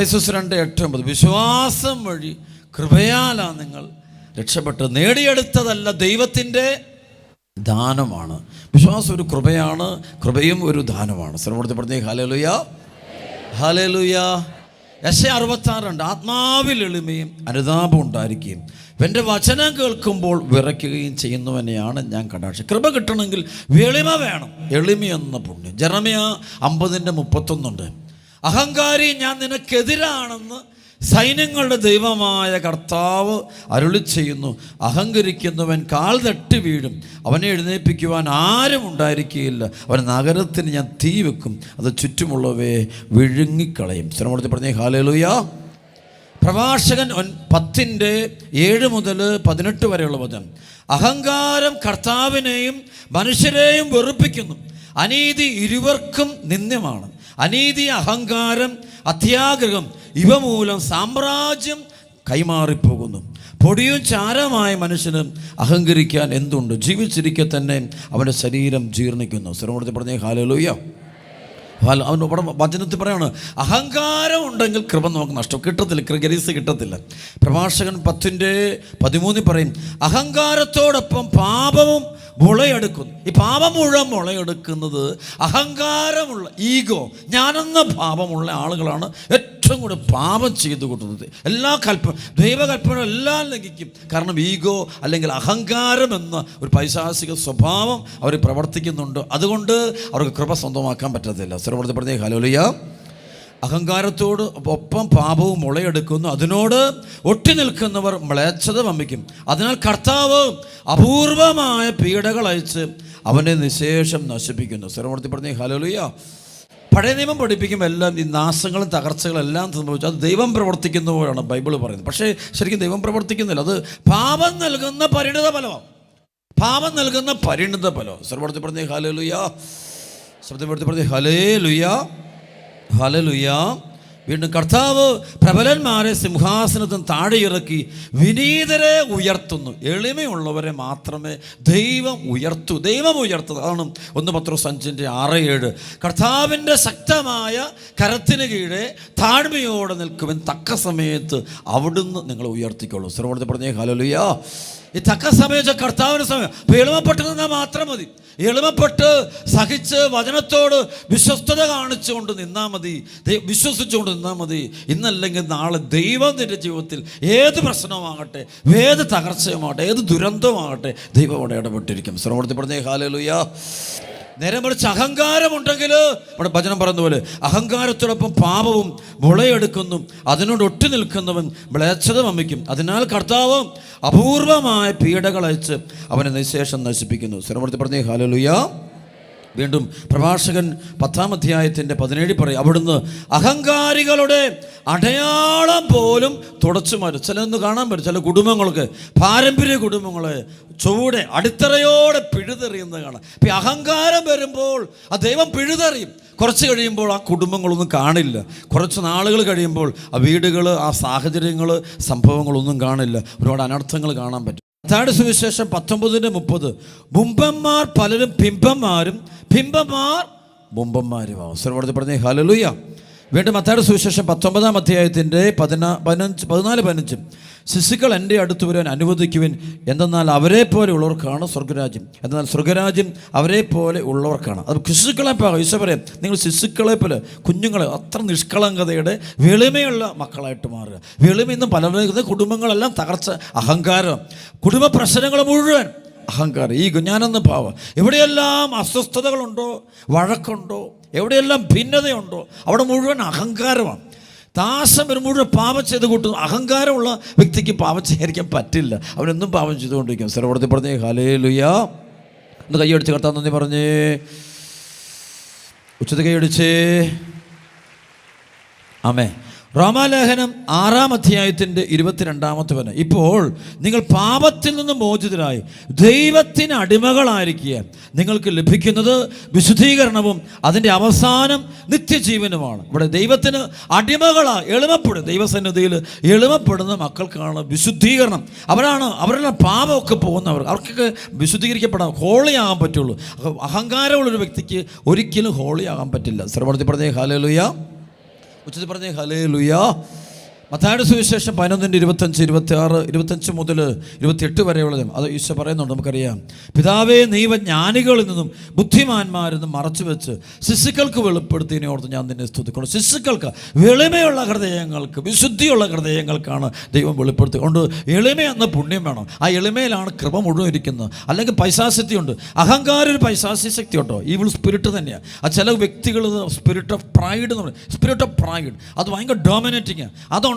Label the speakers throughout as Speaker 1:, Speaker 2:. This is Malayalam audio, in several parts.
Speaker 1: ഹലേ ലുയാ എഫ് എസ് എസ് രണ്ട് എട്ട് ഒമ്പത്. വിശ്വാസം വഴി കൃപയാലാണ് നിങ്ങൾ രക്ഷപ്പെട്ട് നേടിയെടുത്തതല്ല ദൈവത്തിന്റെ ദാനമാണ്. വിശ്വാസം ഒരു കൃപയാണ് കൃപയും ഒരു ദാനമാണ്. ശ്രമപ്പെടുത്തി പറഞ്ഞേ ഹലലുയ ഹലലുയ എ അറുപത്താറുണ്ട് ആത്മാവിൽ എളിമയും അനുതാപം ഉണ്ടായിരിക്കുകയും എന്റെ വചനം കേൾക്കുമ്പോൾ വിറയ്ക്കുകയും ചെയ്യുന്നവനെയാണ് ഞാൻ കടാക്ഷം. കൃപ കിട്ടണമെങ്കിൽ എളിമ വേണം. എളിമയെന്ന പുണ്യം. ജറമിയ അമ്പതിന്റെ മുപ്പത്തൊന്നുണ്ട്. അഹങ്കാരി ഞാൻ നിനക്കെതിരാണെന്ന് സൈന്യങ്ങളുടെ ദൈവമായ കർത്താവ് അരുളി ചെയ്യുന്നു. അഹങ്കരിക്കുന്നവൻ കാൽ തട്ടി വീഴും. അവനെ എഴുന്നേൽപ്പിക്കുവാൻ ആരും ഉണ്ടായിരിക്കുകയില്ല. അവൻ നഗരത്തിന് ഞാൻ തീ വെക്കും. അത് ചുറ്റുമുള്ളവയെ വിഴുങ്ങിക്കളയും. ശ്രമത്തിൽ പറഞ്ഞേ ഹാലേലുയാ. പ്രഭാഷകൻ ഒൻ പത്തിന്റെ ഏഴ് മുതൽ പതിനെട്ട് വരെയുള്ള വചനം. അഹങ്കാരം കർത്താവിനെയും മനുഷ്യരെയും വെറുപ്പിക്കുന്നു. അനീതി ഇരുവർക്കും നിന്ദ്യമാണ്. അനീതി അഹങ്കാരം അത്യാഗ്രഹം ഇവ മൂലം സാമ്രാജ്യം കൈമാറിപ്പോകുന്നു. പൊടിയും ചാരമായ മനുഷ്യന് അഹങ്കരിക്കാൻ എന്തുണ്ട്? ജീവിച്ചിരിക്കെ തന്നെ അവന്റെ ശരീരം ജീർണിക്കുന്നു. സ്ഥിരമൂർത്തി പറഞ്ഞേ ഹാലലോയ്യ അവൻ ഇവിടെ വചനത്തിൽ പറയാണ് അഹങ്കാരം ഉണ്ടെങ്കിൽ കൃപ നമുക്ക് നഷ്ടം. കിട്ടത്തില്ല ക്രിഗരീസ് കിട്ടത്തില്ല. പ്രഭാഷകൻ പത്തിന്റെ പതിമൂന്നിൽ പറയും അഹങ്കാരത്തോടൊപ്പം പാപവും മുളയെടുക്കുന്നു. ഈ പാപം മുഴുവൻ മുളയെടുക്കുന്നത് അഹങ്കാരമുള്ള ഈഗോ ഞാനെന്ന ഭാവമുള്ള ആളുകളാണ് ഏറ്റവും കൂടുതൽ പാപം ചെയ്തു കൂട്ടുന്നത് എല്ലാ കൽപ്പന ദൈവകൽപ്പന എല്ലാം ലംഘിക്കും. കാരണം ഈഗോ അല്ലെങ്കിൽ അഹങ്കാരം എന്ന ഒരു പൈശാസിക സ്വഭാവം അവർ പ്രവർത്തിക്കുന്നുണ്ട്. അതുകൊണ്ട് അവർക്ക് കൃപ സ്വന്തമാക്കാൻ പറ്റത്തില്ല. പറഞ്ഞ ഹലോലിയ അഹങ്കാരത്തോട് ഒപ്പം പാപവും മുളയെടുക്കുന്നു. അതിനോട് ഒട്ടി നിൽക്കുന്നവർ മ്ലേച്ഛത വമ്മിക്കും അതിനാൽ കർത്താവ് അപൂർവമായ പീഡകൾ അയച്ച് അവനെ നിശേഷം നശിപ്പിക്കുന്നു. പറഞ്ഞ ഹലോലിയ പഴയ നിയമം പഠിപ്പിക്കുമ്പോൾ എല്ലാം ഈ നാശങ്ങളും തകർച്ചകളും എല്ലാം സംഭവിച്ചു. അത് ദൈവം പ്രവർത്തിക്കുന്നവരാണ് ബൈബിൾ പറയുന്നത്. പക്ഷേ ശരിക്കും ദൈവം പ്രവർത്തിക്കുന്നില്ല. അത് പാപം നൽകുന്ന പരിണിത ഫലമാണ് പാപം നൽകുന്ന പരിണിത ഫലം സർവടത്തി പറഞ്ഞേ ഹലേ ലുയാ ശബ്ദപ്പെടുത്തി പറഞ്ഞേ ഹലേ ലുയാ ഹലലുയ വീണ്ടും കർത്താവ് പ്രബലന്മാരെ സിംഹാസനത്തിന് താഴെ ഇറക്കി വിനീതരെ ഉയർത്തുന്നു. എളിമയുള്ളവരെ മാത്രമേ ദൈവം ഉയർത്തു. ദൈവം ഉയർത്തു അതാണ് ഒന്ന് പത്ര സഞ്ചിന്റെ ആറ് ഏഴ്. കർത്താവിന്റെ ശക്തമായ കരത്തിന് കീഴെ താഴ്മയോടെ നിൽക്കുവാൻ തക്ക സമയത്ത് അവിടുന്ന് നിങ്ങളെ ഉയർത്തിക്കോളൂ സർവോടത്തെ പറഞ്ഞേ ഹലലുയ ഈ തക്ക സമയത്ത് കർത്താവിന്റെ സമയം. അപ്പോൾ എളിമപ്പെട്ട് നിന്നാൽ മാത്രം മതി. എളിമപ്പെട്ട് സഹിച്ച് വചനത്തോട് വിശ്വസ്തത കാണിച്ചുകൊണ്ട് നിന്നാൽ മതി. വിശ്വസിച്ചുകൊണ്ട് നിന്നാൽ മതി. ഇന്നല്ലെങ്കിൽ നാളെ ദൈവം നിന്റെ ജീവിതത്തിൽ ഏത് പ്രശ്നമാകട്ടെ ഏത് തകർച്ചയുമാകട്ടെ ഏത് ദുരന്തമാകട്ടെ ദൈവം അവിടെ ഇടപെട്ടിരിക്കും. ശ്രമത്തിൽ പറഞ്ഞേ ഹാലലുയ നേരെ മറിച്ച് അഹങ്കാരമുണ്ടെങ്കിൽ നമ്മുടെ ഭജനം പറയുന്ന പോലെ അഹങ്കാരത്തോടൊപ്പം പാപവും മുളയെടുക്കുന്നു. അതിനോട് ഒട്ടി നിൽക്കുന്നവൻ മ്ലേച്ഛത വമിക്കും അതിനാൽ കർത്താവ് അപൂർവമായ പീഡകൾ അയച്ച് അവനെ നിശേഷം നശിപ്പിക്കുന്നു. സ്ഥിരപ്പെടുത്തി പറഞ്ഞേ ഹാലലുയ വീണ്ടും പ്രഭാഷകൻ പത്താം അധ്യായത്തിന്റെ പതിനേഴ് പറയും അവിടുന്ന് അഹങ്കാരികളുടെ അടയാളം പോലും തുടച്ചു മാറ്റും. ചിലതൊന്ന് കാണാൻ പറ്റും ചില കുടുംബങ്ങൾക്ക് പാരമ്പര്യ കുടുംബങ്ങളെ ചുവടെ അടിത്തറയോടെ പിഴുതെറിയുന്നത് കാണാം. ഇപ്പം അഹങ്കാരം വരുമ്പോൾ ആ ദൈവം പിഴുതെറിയും. കുറച്ച് കഴിയുമ്പോൾ ആ കുടുംബങ്ങളൊന്നും കാണില്ല. കുറച്ച് നാളുകൾ കഴിയുമ്പോൾ ആ വീടുകൾ ആ സാഹചര്യങ്ങൾ സംഭവങ്ങളൊന്നും കാണില്ല. ഒരുപാട് അനർത്ഥങ്ങൾ കാണാൻ പറ്റും. മത്തായുടെ സുവിശേഷം പത്തൊമ്പതിന്റെ മുപ്പത്. മുമ്പന്മാർ പലരും പിമ്പന്മാരും പിമ്പന്മാർ മുമ്പന്മാരും അവസരം പറഞ്ഞേ ഹലലുയ വീണ്ടും മത്തായുടെ സുവിശേഷം പത്തൊമ്പതാം അധ്യായത്തിന്റെ പതിനാ പതിനഞ്ച് പതിനാല് പതിനഞ്ച്. ശിശുക്കൾ എന്റെ അടുത്ത് വരാൻ അനുവദിക്കുവിൻ. എന്തെന്നാൽ അവരെ പോലെ ഉള്ളവർക്കാണ് സ്വർഗരാജ്യം. എന്നാൽ സ്വർഗരാജ്യം അവരെ പോലെ ഉള്ളവർക്കാണ്. അത് ശിശുക്കളെ ഈശോ പറയാം നിങ്ങൾ ശിശുക്കളെ പോലെ കുഞ്ഞുങ്ങളെ അത്ര നിഷ്കളങ്കതയുടെ വെളിമയുള്ള മക്കളായിട്ട് മാറുക. വെളിമ ഇന്ന് പലരുടെ കുടുംബങ്ങളെല്ലാം തകർച്ച അഹങ്കാരം കുടുംബ പ്രശ്നങ്ങൾ മുഴുവൻ അഹങ്കാരം. ഈ ഞാനെന്ന ഭാവം എവിടെയെല്ലാം അസ്വസ്ഥതകളുണ്ടോ വഴക്കുണ്ടോ എവിടെയെല്ലാം ഭിന്നതയുണ്ടോ അവിടെ മുഴുവൻ അഹങ്കാരമാണ്. താസം ഒരു മുഴുവൻ പാപം ചെയ്ത് കൂട്ടുന്നു. അഹങ്കാരമുള്ള വ്യക്തിക്ക് പാപം ചെയ്യാതിരിക്കാൻ പറ്റില്ല. അവനൊന്നും പാപം ചെയ്തുകൊണ്ടിരിക്കും. സർവടത്തിൽ പറഞ്ഞേ ഹലേ ലുയാ ഒന്ന് കൈയടിച്ച് കർത്താൻ നന്ദി പറഞ്ഞേ. ഉച്ചത് കൈയടിച്ചേ ആമേ റോമാലേഖനം ആറാം അധ്യായത്തിന്റെ ഇരുപത്തിരണ്ടാമത്തെ വന ഇപ്പോൾ നിങ്ങൾ പാപത്തിൽ നിന്ന് മോചിതരായി ദൈവത്തിന് അടിമകളായിരിക്കുക. നിങ്ങൾക്ക് ലഭിക്കുന്നത് വിശുദ്ധീകരണവും അതിന്റെ അവസാനം നിത്യജീവനുമാണ്. ഇവിടെ ദൈവത്തിന് അടിമകളാ എളിമപ്പെടും. ദൈവസന്നിധിയിൽ എളിമപ്പെടുന്ന മക്കൾക്കാണ് വിശുദ്ധീകരണം. അവരാണ് അവരുടെ പാപമൊക്കെ പോകുന്നവർ. അവർക്കൊക്കെ വിശുദ്ധീകരിക്കപ്പെടാം ഹോളിയാകാൻ പറ്റുള്ളൂ. അഹ- അഹങ്കാരമുള്ളൊരു വ്യക്തിക്ക് ഒരിക്കലും ഹോളിയാകാൻ പറ്റില്ല. ശ്രമണത്തിൽ പറഞ്ഞേ ഹാലലുയ ഉച്ചത്തിൽ പറഞ്ഞേ ഹലേ ലുയാ മത്തായുടെ സുവിശേഷം പതിനൊന്നിന്റെ ഇരുപത്തഞ്ച് ഇരുപത്തി ആറ് ഇരുപത്തഞ്ച് മുതൽ ഇരുപത്തിയെട്ട് വരെയുള്ളത് അത് ഈശോ പറയുന്നുണ്ട് നമുക്കറിയാം. പിതാവേ നീവ ജ്ഞാനികളിൽ നിന്നും ബുദ്ധിമാന്മാരിൽ നിന്നും മറച്ചു വെച്ച് ശിശുക്കൾക്ക് വെളിപ്പെടുത്തിയതിനെ ഓർത്ത് ഞാൻ നിന്നെ സ്തുതിക്കണം ശിശുക്കൾക്ക് വെളിമയുള്ള ഹൃദയങ്ങൾക്ക് വിശുദ്ധിയുള്ള ഹൃദയങ്ങൾക്കാണ് ദൈവം വെളിപ്പെടുത്തുക കൊണ്ട് എളിമ എന്ന പുണ്യം വേണം. ആ എളിമയിലാണ് കൃപ മുഴുവൻ ഇരിക്കുന്നത്. അല്ലെങ്കിൽ പൈശാശക്തിയുണ്ട് അഹങ്കാര ഒരു പൈശാസ്യ ശക്തി കേട്ടോ ഈ സ്പിരിറ്റ് തന്നെയാണ് ആ ചില വ്യക്തികൾ സ്പിരിറ്റ് ഓഫ് പ്രൈഡ് എന്ന് പറയും. സ്പിരിറ്റ് ഓഫ് പ്രൈഡ് അത് ഭയങ്കര ഡോമിനേറ്റിങ്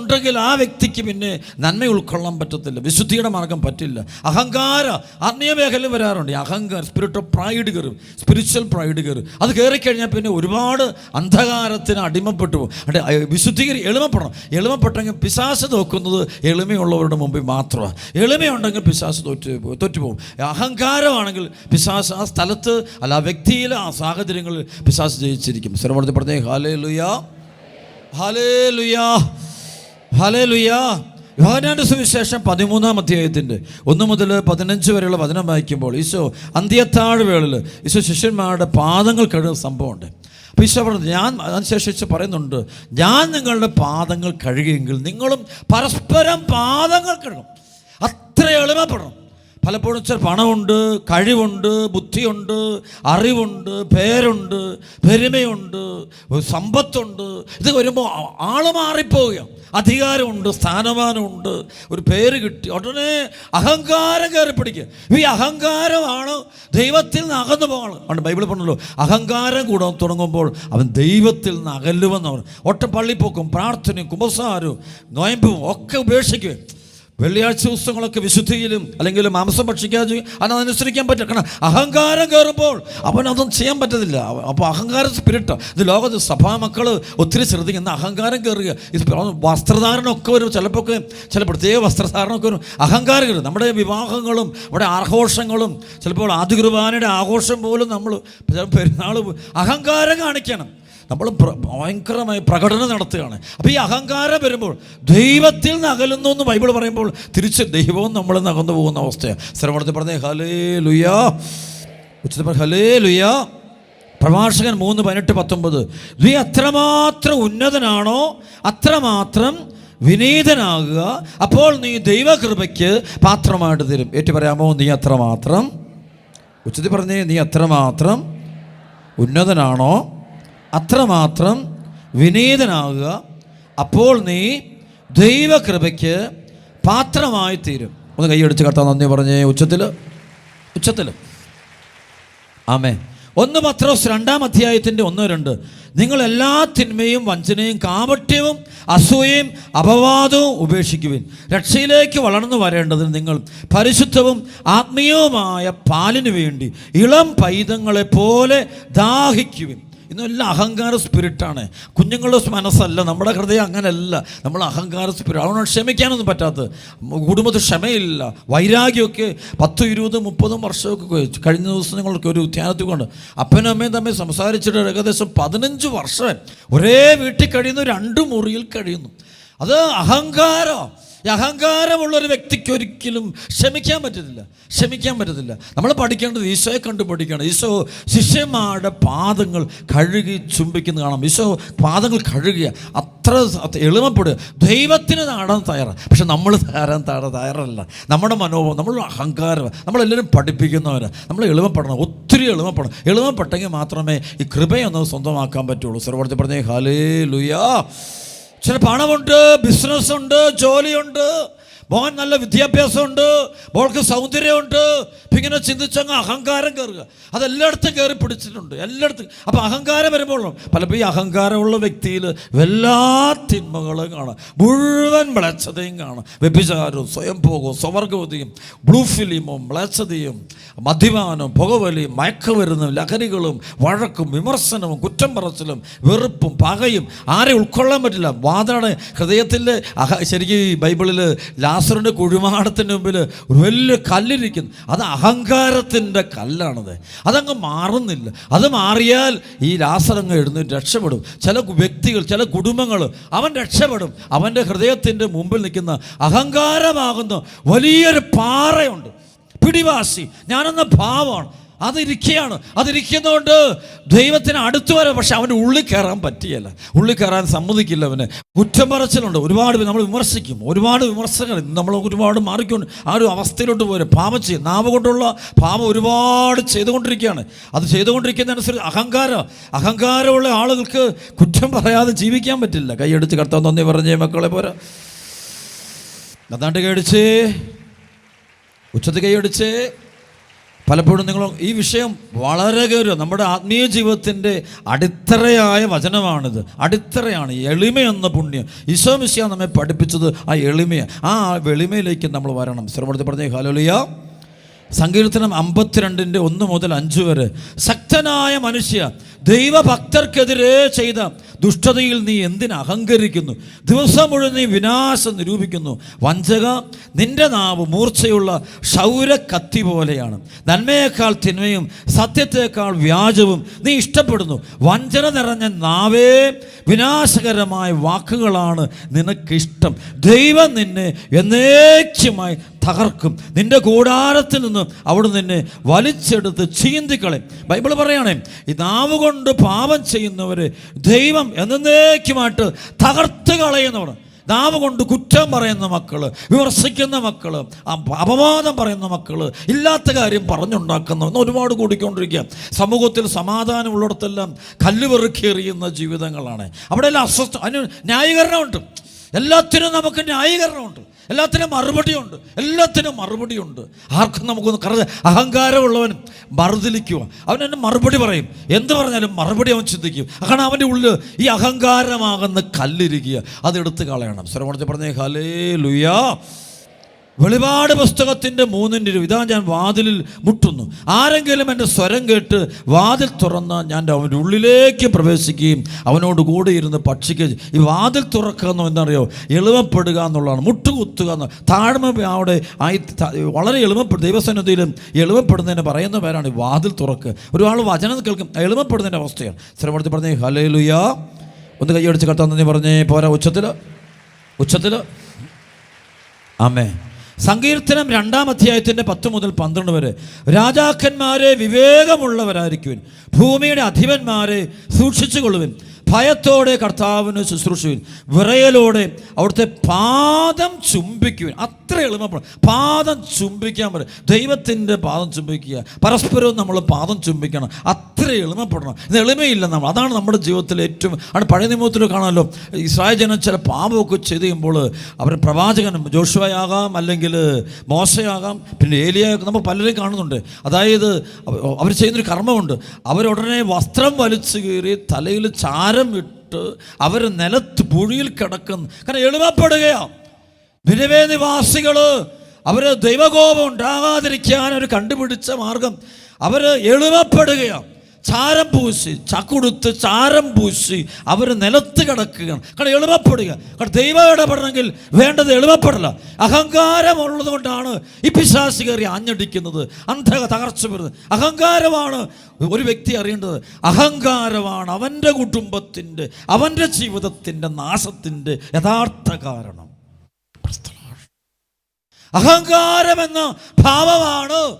Speaker 1: അതുണ്ടെങ്കിൽ ആ വ്യക്തിക്ക് പിന്നെ നന്മ ഉൾക്കൊള്ളാൻ പറ്റത്തില്ല. വിശുദ്ധിയുടെ മാർഗം പറ്റില്ല. അഹങ്കാര ആത്മീയ വരാറുണ്ട്. അഹങ്കാരം സ്പിരിറ്റ് ഓഫ് പ്രൈഡ് കയറും. സ്പിരിച്വൽ പ്രൈഡ് കയറും. അത് കയറിക്കഴിഞ്ഞാൽ പിന്നെ ഒരുപാട് അന്ധകാരത്തിന് അടിമപ്പെട്ടു പോകും. വിശുദ്ധീകരി എളിമപ്പെടണം. എളിമപ്പെട്ടെങ്കിൽ പിശാസ് നോക്കുന്നത് എളിമയുള്ളവരുടെ മുമ്പിൽ മാത്രമാണ് എളിമയുണ്ടെങ്കിൽ പിശാസ് തോറ്റ് പോകും. തോറ്റുപോകും അഹങ്കാരമാണെങ്കിൽ പിശാസ് ആ സ്ഥലത്ത് അല്ല ആ വ്യക്തിയിൽ ആ സാഹചര്യങ്ങളിൽ പിശാസ് ജയിച്ചിരിക്കും. സ്ഥലപ്പെടുത്തി പറഞ്ഞേ ഹാലേ ലുയാ ഹാലേ ലുയാ ഹാലേ ലുയാ യോഹനാന്റെ സുവിശേഷം പതിമൂന്നാം അധ്യായത്തിന്റെ ഒന്ന് മുതൽ പതിനഞ്ച് വരെയുള്ള വചനം വായിക്കുമ്പോൾ ഈശോ അന്ത്യത്താഴ് വേളിൽ ഈശോ ശിഷ്യന്മാരുടെ പാദങ്ങൾ കഴുകുന്ന സംഭവമുണ്ട്. അപ്പോൾ ഈശോ പറഞ്ഞു ഞാൻ അതിനുശേഷം പറയുന്നുണ്ട് ഞാൻ നിങ്ങളുടെ പാദങ്ങൾ കഴുകിയെങ്കിൽ നിങ്ങളും പരസ്പരം പാദങ്ങൾ കഴുകും. അത്ര എളിമപ്പെടണം പലപ്പോഴും ചില പണമുണ്ട് കഴിവുണ്ട് ബുദ്ധിയുണ്ട് അറിവുണ്ട് പേരുണ്ട് പെരുമയുണ്ട് സമ്പത്തുണ്ട്. ഇത് വരുമ്പോൾ ആൾ മാറിപ്പോവുകയാണ് അധികാരമുണ്ട് സ്ഥാനമാനമുണ്ട് ഒരു പേര് കിട്ടി. ഉടനെ അഹങ്കാരം കയറി പിടിക്കുക. ഈ അഹങ്കാരമാണ് ദൈവത്തിൽ നിന്ന് അകന്നു പോകണം ബൈബിൾ പറഞ്ഞല്ലോ അഹങ്കാരം കൂടെ തുടങ്ങുമ്പോൾ അവൻ ദൈവത്തിൽ നിന്ന് അകലുമെന്നവർ ഒറ്റ പള്ളിപ്പൊക്കും പ്രാർത്ഥനയും കുമ്പസാരവും നോയമ്പും ഒക്കെ ഉപേക്ഷിക്കുക. വെള്ളിയാഴ്ച ദിവസങ്ങളൊക്കെ വിശുദ്ധിയിലും അല്ലെങ്കിൽ മാംസം ഭക്ഷിക്കാതെ അതനുസരിക്കാൻ പറ്റില്ല. കാരണം അഹങ്കാരം കയറുമ്പോൾ അവൻ അതൊന്നും ചെയ്യാൻ പറ്റത്തില്ല. അപ്പോൾ അഹങ്കാര സ്പിരിറ്റ് ഇത് ലോകത്ത് സഭാ മക്കൾ ഒത്തിരി ശ്രദ്ധിക്കുന്ന അഹങ്കാരം കയറുക. ഇത് വസ്ത്രധാരണമൊക്കെ ഒരു ചിലപ്പോൾ ചില പ്രത്യേക വസ്ത്രധാരണമൊക്കെ വരും. അഹങ്കാരം കയറും. നമ്മുടെ വിവാഹങ്ങളും നമ്മുടെ ആഘോഷങ്ങളും ചിലപ്പോൾ ആദ്യ കുർബാനയുടെ ആഘോഷം പോലും നമ്മൾ പെരുന്നാൾ അഹങ്കാരം കാണിക്കണം. നമ്മൾ ഭയങ്കരമായി പ്രകടനം നടത്തുകയാണ്. അപ്പോൾ ഈ അഹങ്കാരം വരുമ്പോൾ ദൈവത്തിൽ നിന്ന് അകലുന്നു എന്ന് ബൈബിൾ പറയുമ്പോൾ തിരിച്ച് ദൈവവും നമ്മൾ നകന്നു പോകുന്ന അവസ്ഥയാണ് ശ്രമണത്തിൽ പറഞ്ഞേ ഹലേ ലുയാ ഉച്ചത്തിൽ ഹലേ ലുയാ പ്രഭാഷകൻ മൂന്ന് പതിനെട്ട് പത്തൊമ്പത് നീ അത്രമാത്രം ഉന്നതനാണോ? അത്രമാത്രം വിനീതനാകുക? അപ്പോൾ നീ ദൈവകൃപയ്ക്ക് പാത്രമായിട്ട് തരും. ഏറ്റു പറയാമോ നീ അത്രമാത്രം? ഉച്ചത്തിൽ പറഞ്ഞേ നീ അത്രമാത്രം ഉന്നതനാണോ? അത്രമാത്രം വിനീതനാകുക. അപ്പോൾ നീ ദൈവകൃപയ്ക്ക് പാത്രമായി തീരും. ഒന്ന് കൈയടിച്ച് കർത്താവ് നന്ദി പറഞ്ഞേ ഉച്ചത്തിൽ ഉച്ചത്തിൽ ആമേ ഒന്ന് പത്രോസ് രണ്ടാം അധ്യായത്തിന്റെ ഒന്ന് രണ്ട്. നിങ്ങൾ എല്ലാ തിന്മയും വഞ്ചനയും കാപട്യവും അസൂയയും അപവാദവും ഉപേക്ഷിക്കുവിൻ. രക്ഷയിലേക്ക് വളർന്നു വരേണ്ടതിന് നിങ്ങൾ പരിശുദ്ധവും ആത്മീയവുമായ പാലിനു വേണ്ടി ഇളം പൈതങ്ങളെ പോലെ ദാഹിക്കുവിൻ. ഇന്നെല്ലാം അഹങ്കാര സ്പിരിറ്റാണ്. കുഞ്ഞുങ്ങളുടെ മനസ്സല്ല നമ്മുടെ ഹൃദയം അങ്ങനെയല്ല. നമ്മൾ അഹങ്കാര സ്പിരിറ്റ് അതുകൊണ്ട് ക്ഷമിക്കാനൊന്നും പറ്റാത്തത്. കുടുംബത്തിൽ ക്ഷമയില്ല വൈരാഗ്യമൊക്കെ പത്തും ഇരുപതും മുപ്പതും വർഷമൊക്കെ കഴിഞ്ഞ ദിവസം നിങ്ങൾക്ക് ഒരു ധ്യാനത്തിൽ കൊണ്ട് അപ്പനും അമ്മയും തമ്മിൽ സംസാരിച്ചിട്ട് ഏകദേശം പതിനഞ്ച് വർഷം. ഒരേ വീട്ടിൽ കഴിയുന്നു രണ്ട് മുറിയിൽ കഴിയുന്നു. അത് അഹങ്കാരം. ഈ അഹങ്കാരമുള്ള ഒരു വ്യക്തിക്ക് ഒരിക്കലും ക്ഷമിക്കാൻ പറ്റത്തില്ല. ക്ഷമിക്കാൻ പറ്റത്തില്ല. നമ്മൾ പഠിക്കേണ്ടത് ഈശോയെ കണ്ടു പഠിക്കണം. ഈശോ ശിഷ്യന്മാരുടെ പാദങ്ങൾ കഴുകി ചുംബിക്കുന്ന കാണാം. ഈശോ പാദങ്ങൾ കഴുകിയ അത്ര എളിമപ്പെടുക. ദൈവത്തിന് നാടാൻ തയ്യാറാണ് പക്ഷെ നമ്മൾ തയ്യാറാൻ താഴെ തയ്യാറല്ല. നമ്മുടെ മനോഭാവം നമ്മൾ അഹങ്കാരം നമ്മളെല്ലാവരും പഠിപ്പിക്കുന്നവരാണ് നമ്മൾ എളിമപ്പെടണം. ഒത്തിരി എളിമപ്പെടണം. എളിമപ്പെട്ടെങ്കിൽ മാത്രമേ ഈ കൃപയൊന്ന് സ്വന്തമാക്കാൻ പറ്റുള്ളൂ. സർവർത്തി പറഞ്ഞേ ഹലേ ലുയാ ചില പണമുണ്ട് ബിസിനസ്സുണ്ട് ജോലിയുണ്ട്. മോൻ നല്ല വിദ്യാഭ്യാസമുണ്ട് മോൾക്ക് സൗന്ദര്യമുണ്ട്. ഇപ്പം ഇങ്ങനെ ചിന്തിച്ചങ്ങ് അഹങ്കാരം കയറുക. അതെല്ലായിടത്തും കയറി പിടിച്ചിട്ടുണ്ട് എല്ലായിടത്തും. അപ്പം അഹങ്കാരം വരുമ്പോൾ പലപ്പോൾ ഈ അഹങ്കാരമുള്ള വ്യക്തിയിൽ എല്ലാ തിന്മകളും കാണാം. മുഴുവൻ മ്ലച്ഛതയും കാണാം. വ്യഭിചാരവും സ്വയം പോകും സ്വവർഗവതിയും ബ്ലൂ ഫിലിമും മ്ലച്ഛതയും മദ്യപാനവും പുകവലിയും മയക്കമരുന്നും ലഹരികളും വഴക്കും വിമർശനവും കുറ്റം പറച്ചിലും വെറുപ്പും പകയും ആരെ ഉൾക്കൊള്ളാൻ പറ്റില്ല. വാദാണ് ഹൃദയത്തിൽ അഹ ശരിക്കും ബൈബിളിൽ ലാസറിന്റെ കുഴിമാടത്തിന്റെ മുമ്പിൽ ഒരു വലിയ കല്ലിരിക്കുന്നു. അത് അഹങ്കാരത്തിന്റെ കല്ലാണത്. അതങ്ങ് മാറുന്നില്ല. അത് മാറിയാൽ ഈ ലാസറങ്ങ് എഴുന്നേറ്റ് രക്ഷപ്പെടും. ചില വ്യക്തികൾ ചില കുടുംബങ്ങൾ അവൻ രക്ഷപ്പെടും. അവന്റെ ഹൃദയത്തിന്റെ മുമ്പിൽ നിൽക്കുന്ന അഹങ്കാരമാകുന്ന വലിയൊരു പാറയുണ്ട്. പിടിവാശി. ഞാനെന്ന ഭാവമാണ്. അതിരിക്കുകയാണ് അതിരിക്കുന്നതുകൊണ്ട് ദൈവത്തിന് അടുത്ത് വരെ പക്ഷെ അവന്റെ ഉള്ളിൽ കയറാൻ പറ്റിയല്ല. ഉള്ളിൽ കയറാൻ സമ്മതിക്കില്ല അവന്. കുറ്റം പറച്ചിലുണ്ട്. ഒരുപാട് നമ്മൾ വിമർശിക്കും. ഒരുപാട് വിമർശകർ നമ്മൾ ഒരുപാട് മാറിക്കൊണ്ട് ആ ഒരു അവസ്ഥയിലോട്ട് പോരും പാപം ചെയ്യും. നാവ് കൊണ്ടുള്ള പാപം ഒരുപാട് ചെയ്തുകൊണ്ടിരിക്കുകയാണ്. അത് ചെയ്തുകൊണ്ടിരിക്കുന്നതനുസരിച്ച് അഹങ്കാരം. അഹങ്കാരമുള്ള ആളുകൾക്ക് കുറ്റം പറയാതെ ജീവിക്കാൻ പറ്റില്ല. കൈയടിച്ച് കർത്താവ് നന്ദി പറഞ്ഞേ മക്കളെ പോരാ. അതാണ്ട് കൈയടിച്ചേ ഉച്ചത്തിൽ കൈയടിച്ചേ പലപ്പോഴും നിങ്ങൾ ഈ വിഷയം വളരെ ഗൗരവം നമ്മുടെ ആത്മീയ ജീവിതത്തിന്റെ അടിത്തറയായ വചനമാണിത്. അടിത്തറയാണ് എന്ന പുണ്യം. ഈശോ മിശ്യ നമ്മെ പഠിപ്പിച്ചത് ആ എളിമയാണ് ആ വെളിമയിലേക്ക് നമ്മൾ വരണം. ശ്രമത്തിൽ പറഞ്ഞേ ഹലോലിയ സങ്കീർത്തനം അമ്പത്തിരണ്ടിന്റെ ഒന്ന് മുതൽ അഞ്ച് വരെ. ശക്തനായ മനുഷ്യ ദൈവഭക്തർക്കെതിരെ ചെയ്ത ദുഷ്ടതയിൽ നീ എന്തിന് അഹങ്കരിക്കുന്നു? ദിവസം മുഴുവൻ നീ വിനാശം നിരൂപിക്കുന്നു. വഞ്ചക നിന്റെ നാവ് മൂർച്ചയുള്ള ക്ഷൗരക്കത്തി പോലെയാണ്. നന്മയേക്കാൾ തിന്മയും സത്യത്തേക്കാൾ വ്യാജവും നീ ഇഷ്ടപ്പെടുന്നു. വഞ്ചന നിറഞ്ഞ നാവേ വിനാശകരമായ വാക്കുകളാണ് നിനക്കിഷ്ടം. ദൈവം നിന്നെ എന്നേക്കുമായി തകർക്കും. നിന്റെ കൂടാരത്തിൽ നിന്ന് അവിടെ നിന്നെ വലിച്ചെടുത്ത് ചീന്തിക്കളയും. ബൈബിൾ പറയണേ ഈ നാവ് കൊണ്ട് പാപം ചെയ്യുന്നവരെ ദൈവം എന്നേക്കുമായിട്ട് തകർത്ത് കളയുന്നവർ നാവ് കൊണ്ട് കുറ്റം പറയുന്ന മക്കൾ വിമർശിക്കുന്ന മക്കൾ ആ അപവാദം പറയുന്ന മക്കൾ ഇല്ലാത്ത കാര്യം പറഞ്ഞുണ്ടാക്കുന്ന ഒരുപാട് കൂടിക്കൊണ്ടിരിക്കുക. സമൂഹത്തിൽ സമാധാനമുള്ളിടത്തെല്ലാം കല്ല് പെറുക്കി എറിയുന്ന ജീവിതങ്ങളാണ്. അവിടെയെല്ലാം അസ്വസ്ഥ അതിന് ന്യായീകരണമുണ്ട്. എല്ലാത്തിനും നമുക്ക് ന്യായീകരണമുണ്ട്. എല്ലാത്തിനും മറുപടിയുണ്ട്. എല്ലാത്തിനും മറുപടിയുണ്ട്. ആർക്കും നമുക്കൊന്ന് കറ അഹങ്കാരമുള്ളവൻ മറുതിലിക്കുക. അവൻ എന്നെ മറുപടി പറയും. എന്ത് പറഞ്ഞാലും മറുപടി അവൻ ചിന്തിക്കും. കാരണം അവന്റെ ഉള്ളിൽ ഈ അഹങ്കാരമാകുന്ന കല്ലിരിക്കുക. അതെടുത്ത് കളയണം. സ്വരമോടത്തിൽ പറഞ്ഞേ ഹലേ ലുയാ വെളിപാട് പുസ്തകത്തിന്റെ മൂന്നിന്റെ ഒരു ഇതാ ഞാൻ വാതിലിൽ മുട്ടുന്നു. ആരെങ്കിലും എന്റെ സ്വരം കേട്ട് വാതിൽ തുറന്ന് ഞാൻ അവന്റെ ഉള്ളിലേക്ക് പ്രവേശിക്കുകയും അവനോട് കൂടെ ഇരുന്ന് ഭക്ഷിക്കുകയും ഈ വാതിൽ തുറക്കുക എന്ന് എന്നറിയോ എളുപ്പപ്പെടുക എന്നുള്ളതാണ്. മുട്ടുകുത്തുക എന്ന് താഴ്മ അവിടെ ആയി വളരെ എളുപ്പപ്പെടും ദൈവസന്നിധിയിലും എളുപ്പപ്പെടുന്നതിന് പറയുന്ന പേരാണ് ഈ വാതിൽ തുറക്കുക ഒരാൾ വചനം കേൾക്കും. എളുപ്പപ്പെടുന്നതിന്റെ അവസ്ഥയാണ്. ശ്രമപ്പെടുത്തി പറഞ്ഞേ ഹലേ ലുയാ ഒന്ന് കൈയടിച്ച് കത്താൻ നന്ദി പറഞ്ഞേ. പോരാ ഉച്ചത്തിൽ ഉച്ചത്തിൽ ആമേ സങ്കീർത്തനം രണ്ടാം അധ്യായത്തിന്റെ പത്ത് മുതൽ പന്ത്രണ്ട് വരെ. രാജാക്കന്മാരെ വിവേകമുള്ളവരായിരിക്കുവിൻ. ഭൂമിയുടെ അധിപന്മാരെ സൂക്ഷിച്ചുകൊള്ളുവിൻ. ഭയത്തോടെ കർത്താവിന് ശുശ്രൂഷുവിൻ വിറയലോടെ അവിടുത്തെ പാദം ചുംബിക്കുവിൻ. അത്ര എളുപ്പമാണ്. പാദം ചുംബിക്കാൻ പറയും ദൈവത്തിന്റെ പാദം ചുംബിക്കുക. പരസ്പരവും നമ്മൾ പാദം ചുംബിക്കണം. അത്ര എളുപ്പപ്പെടണം. ഇത് എളിമയില്ല നമ്മൾ. അതാണ് നമ്മുടെ ജീവിതത്തിൽ ഏറ്റവും ആണ് പഴയ നിയമത്തിൽ കാണാമല്ലോ. ഇസ്രായേൽ ജനം ചില പാപമൊക്കെ ചെയ്ത് കഴിയുമ്പോൾ അവർ പ്രവാചകൻ ജോഷുവയാകാം അല്ലെങ്കിൽ മോശയാകാം പിന്നെ ഏലിയാകാം. നമ്മൾ പലരെയും കാണുന്നുണ്ട്. അതായത് അവർ ചെയ്യുന്നൊരു കർമ്മമുണ്ട്. അവരുടനെ വസ്ത്രം വലിച്ചു കീറി തലയിൽ ചാരം ഇട്ട് അവർ നിലത്ത് പുഴിയിൽ കിടക്കുന്നു. കാരണം എളുപ്പപ്പെടുകയാണ് നിലവേ നിവാസികൾ അവർ ദൈവകോപം ഉണ്ടാകാതിരിക്കാൻ അവർ കണ്ടുപിടിച്ച മാർഗം. അവർ എളുപ്പപ്പെടുകയാണ് ചാരം പൂശി ചക്കുടുത്ത് ചാരം പൂശി അവർ നിലത്ത് കിടക്കുകയാണ്. കാരണം എളുപ്പപ്പെടുക കാരണം ദൈവം ഇടപെടണമെങ്കിൽ വേണ്ടത് എളുപ്പപ്പെടല അഹങ്കാരമുള്ളത് കൊണ്ടാണ് ഈ പിശാസി കയറി ആഞ്ഞടിക്കുന്നത്. അന്ധക തകർച്ച വരുന്നത്. അഹങ്കാരമാണ് ഒരു വ്യക്തി അറിയേണ്ടത്. അഹങ്കാരമാണ് അവന്റെ കുടുംബത്തിന്റെ അവന്റെ ജീവിതത്തിന്റെ നാശത്തിന്റെ യഥാർത്ഥ കാരണം. അഹങ്കാരമെന്ന ഭാവമാണ്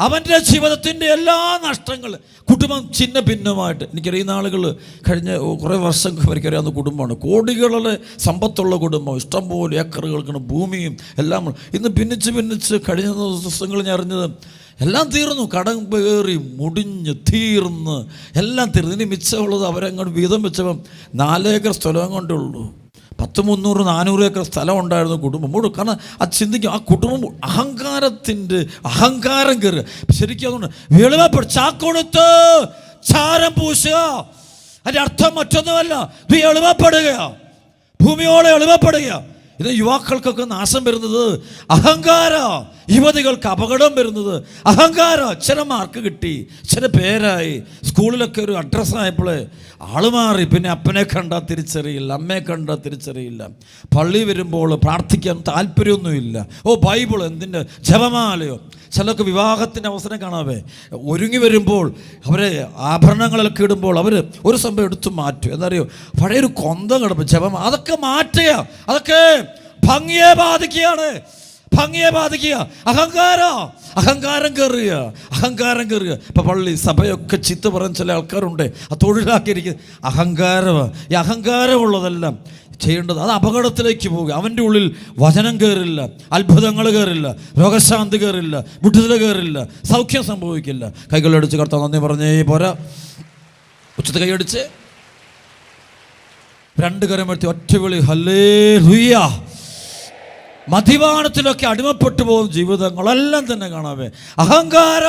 Speaker 1: അവന്റെ ജീവിതത്തിന്റെ എല്ലാ നഷ്ടങ്ങൾ കുടുംബം ചിന്ന ഭിന്നമായിട്ട്. എനിക്കറിയുന്ന ആളുകൾ കഴിഞ്ഞ കുറേ വർഷം എനിക്കറിയാവുന്ന കുടുംബമാണ്. കോടികളുടെ സമ്പത്തുള്ള കുടുംബം ഇഷ്ടംപോലെ ഏക്കറുകൾക്കാണ് ഭൂമിയും എല്ലാം. ഇന്ന് ഭിന്നിച്ച് ഭിന്നിച്ച് കഴിഞ്ഞ ദിവസങ്ങൾ ഞാൻ അറിഞ്ഞത് എല്ലാം തീർന്നു. കടം കയറി മുടിഞ്ഞ് തീർന്ന് എല്ലാം തീർന്നു. ഇനി മിച്ചമുള്ളത് അവരങ്ങോട്ട് വീതം വെച്ചപ്പം നാലേക്കർ സ്ഥലം കൊണ്ടേ ഉള്ളൂ. പത്ത് മുന്നൂറ് നാനൂറ് ഏക്കർ സ്ഥലം ഉണ്ടായിരുന്നു കുടുംബം. മുഴുവൻ കാരണം അത് ചിന്തിക്കും ആ കുടുംബം അഹങ്കാരത്തിന്റെ അഹങ്കാരം കയറുക. ശരിക്കും അതുകൊണ്ട് വെളിവപ്പെടും ചാക്കൊടുത്ത് ചാരം പൂശുക. അതിന്റെ അർത്ഥം മറ്റൊന്നുമല്ല. നീ എളിമപ്പെടുക ഭൂമിയോടെ എളിമപ്പെടുക ഇത് യുവാക്കൾക്കൊക്കെ നാശം വരുന്നത് അഹങ്കാര. യുവതികൾക്ക് അപകടം വരുന്നത്. അഹങ്കാര ചില മാർക്ക് കിട്ടി. ചില പേരായി. സ്കൂളിലൊക്കെ ഒരു അഡ്രസ്സായപ്പോൾ ആൾ മാറി. പിന്നെ അപ്പനെ കണ്ടാൽ തിരിച്ചറിയില്ല. അമ്മയെ കണ്ടാൽ തിരിച്ചറിയില്ല. പള്ളി വരുമ്പോൾ പ്രാർത്ഥിക്കാൻ താല്പര്യമൊന്നുമില്ല. ഓ ബൈബിൾ എന്തിന്റെ? ജപമാലയോ? ചിലർക്ക് വിവാഹത്തിന്റെ അവസരം കാണാവേ. ഒരുങ്ങി വരുമ്പോൾ അവരെ ആഭരണങ്ങളൊക്കെ ഇടുമ്പോൾ അവർ ഒരു സംഭവം എടുത്തു മാറ്റും. എന്നറിയോ പഴയൊരു കൊന്ത കിടപ്പ് ജപം അതൊക്കെ മാറ്റുക അതൊക്കെ ഭംഗിയെ ബാധിക്കുകയാണ്. ഭംഗിയെ ബാധിക്കുക. അഹങ്കാരം? അഹങ്കാരം കയറുക. അഹങ്കാരം കയറുക. ഇപ്പം പള്ളി സഭയൊക്കെ ചിത്ത് പറഞ്ഞ ചില ആൾക്കാരുണ്ട്. ആ തൊഴിലാക്കിയിരിക്കുന്നത് അഹങ്കാരമാണ് ഈ അഹങ്കാരമുള്ളതെല്ലാം ചെയ്യേണ്ടത് അത് അപകടത്തിലേക്ക് പോകുക. അവന്റെ ഉള്ളിൽ വചനം കയറില്ല അത്ഭുതങ്ങൾ കയറില്ല രോഗശാന്തി കയറില്ല വിടുതൽ കയറില്ല സൗഖ്യം സംഭവിക്കില്ല. കൈകളടിച്ച് കർത്താവ് നന്ദി പറഞ്ഞേ പോരാ. ഉച്ചത്ത് കൈയടിച്ച്. രണ്ട് കരം എടുത്ത് ഒറ്റ വിളി ഹല്ലേ ലുയ്യ മദ്യപാനത്തിലൊക്കെ അടിമപ്പെട്ടു പോകുന്ന ജീവിതങ്ങളെല്ലാം തന്നെ കാണാവേ. അഹങ്കാര.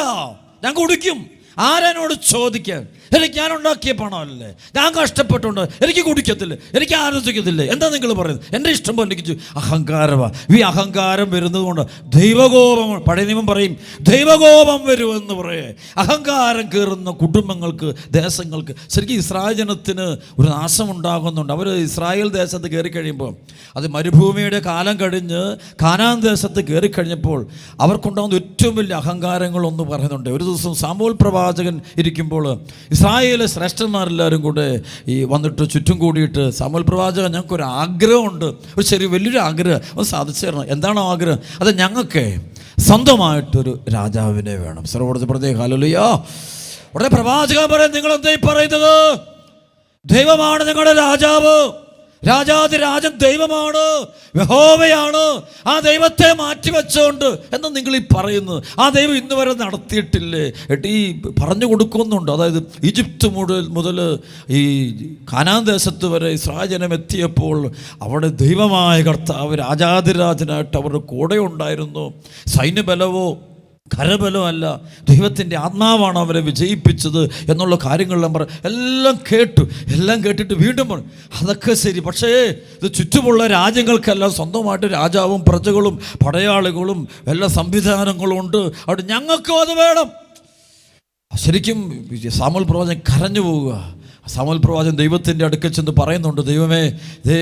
Speaker 1: ഞാൻ കുടിക്കും. ആരെന്നോട് ചോദിക്കാൻ? എനിക്ക് ഞാൻ ഉണ്ടാക്കിയ പണമല്ലേ? ഞാൻ കഷ്ടപ്പെട്ടുണ്ട്. എനിക്ക് കുടിക്കത്തില്ല. എനിക്ക് ആലോചിക്കത്തില്ല. എന്താ നിങ്ങൾ പറയുന്നത്? എന്റെ ഇഷ്ടം പോലെ എനിക്ക്. അഹങ്കാരമാണ് ഈ അഹങ്കാരം വരുന്നത് കൊണ്ട് ദൈവകോപം പഴയ നിയമം പറയും ദൈവകോപം വരുമെന്ന് പറയേ. അഹങ്കാരം കയറുന്ന കുടുംബങ്ങൾക്ക് ദേശങ്ങൾക്ക് ശരിക്കും ഇസ്രായേൽ ജനത്തിന് ഒരു നാശമുണ്ടാകുന്നുണ്ട്. അവർ ഇസ്രായേൽ ദേശത്ത് കയറി കഴിയുമ്പോൾ അത് മരുഭൂമിയുടെ കാലം കഴിഞ്ഞ് കാനാൻ ദേശത്ത് കയറി കഴിഞ്ഞപ്പോൾ അവർക്കുണ്ടാകുന്ന ഏറ്റവും വലിയ അഹങ്കാരങ്ങളൊന്ന് പറയുന്നുണ്ട്. ഒരു ദിവസം സാമൂൽ പ്രവാചകൻ ഇരിക്കുമ്പോൾ ഇസ്രായേലിലെ ശ്രേഷ്ഠന്മാരെല്ലാവരും കൂടെ ഈ വന്നിട്ട് ചുറ്റും കൂടിയിട്ട് സമൽ പ്രവാചകൻ ഞങ്ങൾക്കൊരു ആഗ്രഹമുണ്ട്. ഒരു ചെറിയ വലിയൊരു ആഗ്രഹം. ഒന്ന് സാധിച്ചു തരണം. എന്താണ് ആഗ്രഹം? അത് ഞങ്ങൾക്ക് സ്വന്തമായിട്ടൊരു രാജാവിനെ വേണം. സർവോടത്ത് പ്രത്യേക ഹാലലുയോ ഉടനെ പ്രവാചകൻ പറയാൻ നിങ്ങൾ എന്തായി പറയുന്നത്? ദൈവമാണ് നിങ്ങളുടെ രാജാവ്. രാജാതി രാജൻ ദൈവമാണ്? യഹോവയാണ്? ആ ദൈവത്തെ മാറ്റിവെച്ചുകൊണ്ട് എന്ന് നിങ്ങൾ ഈ പറയുന്നു ആ ദൈവം ഇന്ന് വരെ നടത്തിയിട്ടില്ലേ? ഈ പറഞ്ഞു കൊടുക്കുന്നുണ്ട്. അതായത് ഈജിപ്ത് മുതൽ മുതൽ ഈ കാനാൻ ദേശത്ത് വരെ ഇസ്രാജനം ജനം എത്തിയപ്പോൾ അവിടെ ദൈവമായ കർത്താവ് രാജാതിരാജനായിട്ട് അവരുടെ കൂടെ ഉണ്ടായിരുന്നു. സൈന്യബലവോ കരബലമല്ല. ദൈവത്തിന്റെ ആത്മാവാണ് അവരെ വിജയിപ്പിച്ചത് എന്നുള്ള കാര്യങ്ങളെല്ലാം പറ എല്ലാം കേട്ടു. എല്ലാം കേട്ടിട്ട് വീണ്ടും പറഞ്ഞു അതൊക്കെ ശരി. പക്ഷേ ഇത് ചുറ്റുമുള്ള രാജ്യങ്ങൾക്കെല്ലാം സ്വന്തമായിട്ട് രാജാവും പ്രജകളും പടയാളികളും എല്ലാ സംവിധാനങ്ങളും ഉണ്ട്. അവിടെ ഞങ്ങൾക്കും അത് വേണം. ശരിക്കും സാമൽ പ്രവചനം കരഞ്ഞു പോവുക. സാമുൽ പ്രവാചൻ ദൈവത്തിന്റെ അടുക്കൽ ചെന്ന് പറയുന്നുണ്ട് ദൈവമേ ദേ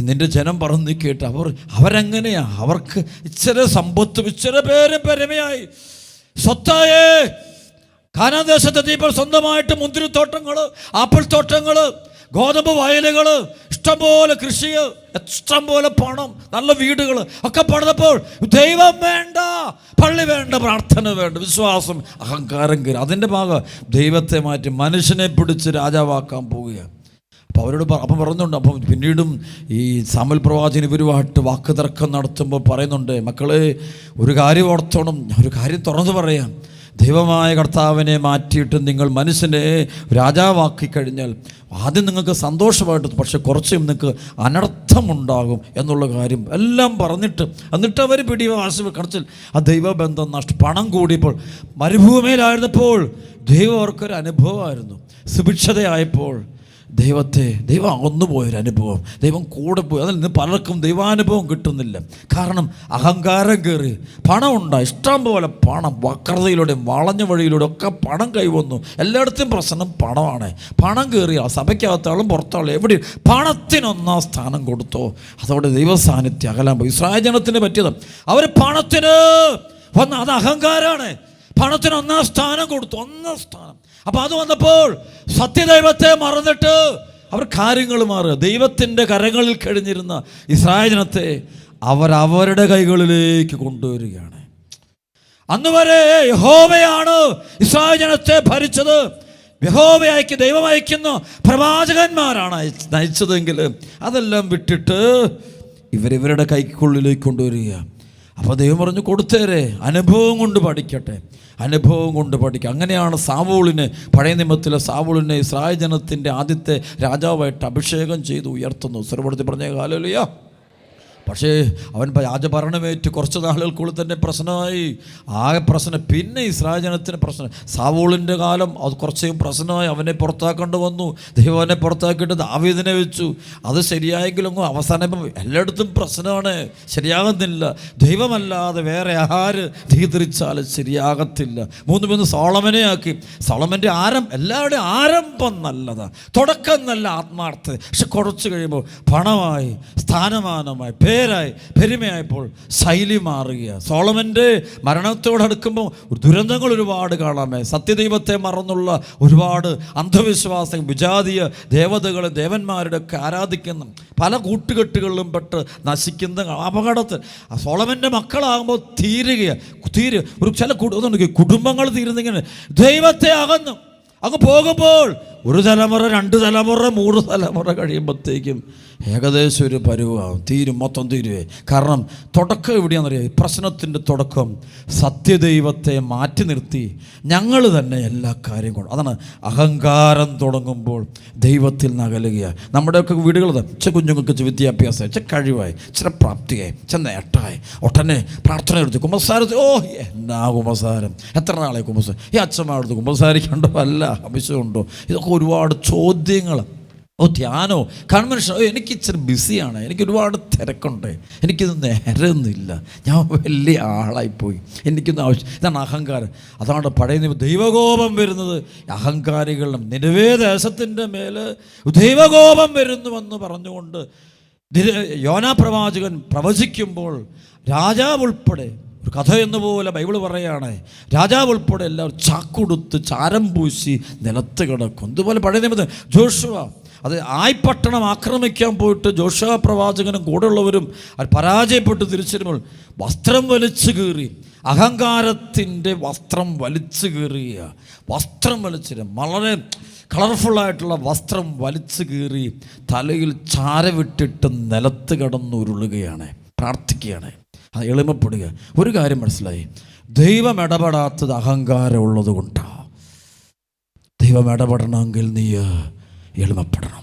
Speaker 1: നിന്റെ ജനം പറഞ്ഞു കേട്ട് അവർ അവരെങ്ങനെയാ? അവർക്ക് ഇച്ചിരി സമ്പത്തും ഇച്ചിരി പേര് പെരുമയായി. സ്വത്തായേ കാനാദേശത്തെ ദീപം സ്വന്തമായിട്ട് മുന്തിരിത്തോട്ടങ്ങൾ ആപ്പിൾ തോട്ടങ്ങൾ ഗോതമ്പ് വയലുകൾ ഇഷ്ടംപോലെ കൃഷി ഇഷ്ടംപോലെ പണം നല്ല വീടുകൾ ഒക്കെ പണിതപ്പോൾ ദൈവം വേണ്ട പള്ളി വേണ്ട പ്രാർത്ഥന വേണ്ട വിശ്വാസം അഹങ്കാരം കയറി. അതിന്റെ ഭാഗം ദൈവത്തെ മാറ്റി മനുഷ്യനെ പിടിച്ച് രാജാവാക്കാൻ പോവുകയാണ്. അപ്പോൾ അവരോട് അപ്പം പറയുന്നുണ്ട് അപ്പം പിന്നീടും ഈ സമൽ പ്രവാചകൻ ഇവരുമായിട്ട് വാക്ക് തർക്കം നടത്തുമ്പോൾ പറയുന്നുണ്ട് മക്കളെ ഒരു കാര്യം ഓർത്തോണം ഒരു കാര്യം തുറന്നു പറയാം. ദൈവമായ കർത്താവിനെ മാറ്റിയിട്ട് നിങ്ങൾ മനുഷ്യനെ രാജാവാക്കി കഴിഞ്ഞാൽ ആദ്യം നിങ്ങൾക്ക് സന്തോഷമായിട്ട് പക്ഷെ കുറച്ചും നിങ്ങൾക്ക് അനർത്ഥമുണ്ടാകും എന്നുള്ള കാര്യം എല്ലാം പറഞ്ഞിട്ട് എന്നിട്ട് അവർ പിടി വാശി കടച്ചിൽ. ആ ദൈവബന്ധം നഷ്ട. പണം കൂടിയപ്പോൾ മരുഭൂമിയിലായിരുന്നപ്പോൾ ദൈവം അവർക്കൊരു അനുഭവമായിരുന്നു. സുഭിക്ഷതയായപ്പോൾ ദൈവത്തെ ദൈവം അകന്നുപോയൊരു അനുഭവം. ദൈവം കൂടെ പോയി അതിൽ നിന്ന് പലർക്കും ദൈവാനുഭവം കിട്ടുന്നില്ല. കാരണം അഹങ്കാരം കയറി പണം ഉണ്ടായി. ഇഷ്ടം പോലെ പണം വക്രതയിലൂടെയും വളഞ്ഞ വഴിയിലൂടെ ഒക്കെ പണം കൈവന്നു. എല്ലായിടത്തും പ്രശ്നം പണമാണ്. പണം കയറി ആ സഭയ്ക്കകത്താളും പുറത്താളും എവിടെ പണത്തിനൊന്നാം സ്ഥാനം കൊടുത്തോ. അതോടെ ദൈവസാന്നിധ്യം അകലാൻ പോയി. ഇസ്രായേൽ ജനത്തിന് പറ്റിയത് അവർ പണത്തിന് വന്ന അത് അഹങ്കാരമാണ് പണത്തിന് ഒന്നാം സ്ഥാനം കൊടുത്തു. ഒന്നാം സ്ഥാനം അപ്പം അത് വന്നപ്പോൾ സത്യദൈവത്തെ മറന്നിട്ട് അവർ കാര്യങ്ങൾ മാറുക. ദൈവത്തിന്റെ കരങ്ങളിൽ കഴിഞ്ഞിരുന്ന ഇസ്രായജനത്തെ അവരവരുടെ കൈകളിലേക്ക് കൊണ്ടുവരികയാണ്. അന്ന് വരെ യഹോവയാണ് ഇസ്രായേൽ ജനത്തെ ഭരിച്ചത് യഹോവയക്ക് ദൈവം അയക്കുന്ന. പ്രവാചകന്മാരാണ് നയിച്ചതെങ്കിൽ അതെല്ലാം വിട്ടിട്ട് ഇവരിവരുടെ കൈക്കുള്ളിലേക്ക് കൊണ്ടുവരിക. അപ്പോൾ ദൈവം പറഞ്ഞു കൊടുത്തേരെ അനുഭവം കൊണ്ട് പഠിക്കട്ടെ. അനുഭവം കൊണ്ട് പഠിക്കുക. അങ്ങനെയാണ് സാവൂളിന് പഴയ നിയമത്തിലെ സാവൂളിനെ ഇസ്രായേൽ ജനത്തിന്റെ ആദ്യത്തെ രാജാവായിട്ട് അഭിഷേകം ചെയ്ത് ഉയർത്തുന്നു സർവടത്തി പറഞ്ഞ കാലലിയ പക്ഷേ അവൻ രാജഭരണമേറ്റ് കുറച്ച് നാളുകൾക്കുള്ളിൽ തന്നെ പ്രശ്നമായി. ആകെ പ്രശ്നം പിന്നെ ഇസ്രായേൽ ജനത്തിന് പ്രശ്നം. സാവൂളിന്റെ കാലം അത് കുറച്ച് പ്രശ്നമായി. അവനെ പുറത്താക്കേണ്ടി വന്നു. ദൈവം അവനെ പുറത്താക്കിയിട്ട് ദാവീദിനെ വെച്ചു. അത് ശരിയായെങ്കിലും അവസാനം എല്ലായിടത്തും പ്രശ്നമാണ്. ശരിയാകുന്നില്ല. ദൈവമല്ലാതെ വേറെ ആര് നിയന്ത്രിച്ചാലും ശരിയാകത്തില്ല. മൂന്ന് മൂന്ന് സോളമനെ ആക്കി. സോളമന്റെ ആരം എല്ലാവരുടെയും ആരംഭം നല്ലതാണ് തുടക്കം നല്ല ആത്മാർത്ഥത. പക്ഷെ കുറച്ച് കഴിയുമ്പോൾ പണമായി സ്ഥാനമാനമായി പേരായി പെരുമയായപ്പോൾ ശൈലി മാറുക സോളമന്റെ മരണത്തോടടുക്കുമ്പോൾ ദുരന്തങ്ങൾ ഒരുപാട് കാണാമേ. സത്യദൈവത്തെ മറന്നുള്ള ഒരുപാട് അന്ധവിശ്വാസം വിജാതീയ ദേവതകളെ ദേവന്മാരുടെ ഒക്കെ ആരാധിക്കുന്ന പല കൂട്ടുകെട്ടുകളിലും പെട്ട് നശിക്കുന്ന അപകടത്തിൽ സോളമന്റെ മക്കളാകുമ്പോൾ തീരുക തീരുക ഒരു ചില കുടു- കുടുംബങ്ങൾ തീരുന്നിങ്ങനെ ദൈവത്തെ അകന്നു. അങ്ങ് പോകുമ്പോൾ ഒരു തലമുറ രണ്ട് തലമുറ മൂന്ന് തലമുറ കഴിയുമ്പോഴത്തേക്കും ഏകദേശം ഒരു പരുവാകും തീരും മൊത്തം തീരുവേ. കാരണം തുടക്കം എവിടെയാണെന്നറിയാം? പ്രശ്നത്തിന്റെ തുടക്കം സത്യദൈവത്തെ മാറ്റി നിർത്തി. ഞങ്ങൾ തന്നെ എല്ലാ കാര്യം കൊണ്ട് അതാണ് അഹങ്കാരം തുടങ്ങുമ്പോൾ ദൈവത്തിൽ നിന്ന് അകലുകയാണ് നമ്മുടെയൊക്കെ വീടുകൾ ചെ കുഞ്ഞുങ്ങൾക്ക് ഇച്ചിരി വിദ്യാഭ്യാസം ചെ കഴിവായി ചില പ്രാപ്തിയായി ചെ നേട്ടമായി. ഒട്ടനെ പ്രാർത്ഥന എടുത്തു കുമ്പസാരത്തിൽ ഓ എന്നാ കുമ്പസാരം? എത്ര നാളെ കുമ്പസാരം? ഈ അച്ഛന്മാരുടെ കുമ്പസാരിക്കണ്ടോ? അല്ല ആവശ്യമുണ്ടോ ഇതൊക്കെ ഒരുപാട് ചോദ്യങ്ങൾ ഓ ധ്യാനോ? കൺവെൻഷൻ എനിക്ക് ഇച്ചിരി ബിസിയാണ്. എനിക്ക് ഒരുപാട് തിരക്കുണ്ട്. എനിക്കിത് നേരമൊന്നുമില്ല ഞാൻ വലിയ ആളായിപ്പോയി. എനിക്കൊന്നും ആവശ്യം ഇതാണ് അഹങ്കാരം. അതാണ് പഴയ ദൈവകോപം വരുന്നത് അഹങ്കാരികളും നിലവേ ദേശത്തിന്റെ മേൽ ദൈവകോപം വരുന്നുവെന്ന് പറഞ്ഞുകൊണ്ട് യോനാ പ്രവാചകൻ പ്രവചിക്കുമ്പോൾ രാജാവ് ഉൾപ്പെടെ ഒരു കഥ എന്ന പോലെ ബൈബിൾ പറയുകയാണ് രാജാവ് ഉൾപ്പെടെ എല്ലാവരും ചാക്കുടുത്ത് ചാരം പൂശി നിലത്ത് കിടക്കും. ഇതുപോലെ പഴയ നിയമത്തിൽ ജോഷുവ അത് ആയിപ്പട്ടണം ആക്രമിക്കാൻ പോയിട്ട് ജോഷ പ്രവാചകനും കൂടെയുള്ളവരും അത് പരാജയപ്പെട്ട് തിരിച്ചിരുമ്പോൾ വസ്ത്രം വലിച്ചു കീറി അഹങ്കാരത്തിന്റെ വസ്ത്രം വലിച്ചു കീറിയ വസ്ത്രം വലിച്ചിരുന്നു വളരെ കളർഫുള്ളായിട്ടുള്ള വസ്ത്രം വലിച്ചു കീറി തലയിൽ ചാരവിട്ടിട്ട് നിലത്ത് കിടന്നുരുളുകയാണ് പ്രാർത്ഥിക്കുകയാണ്. അത് എളിമപ്പെടുക. ഒരു കാര്യം മനസ്സിലായി. ദൈവം ഇടപെടാത്തത് അഹങ്കാരമുള്ളത് കൊണ്ടാണ് ദൈവം ഇടപെടണമെങ്കിൽ നീ എളിമപ്പെടണം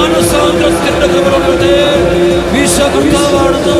Speaker 1: മാനസാന്തരത്തിന്റെ കവറുള്ളത് വിശകുണ്ടാവാണെന്ന്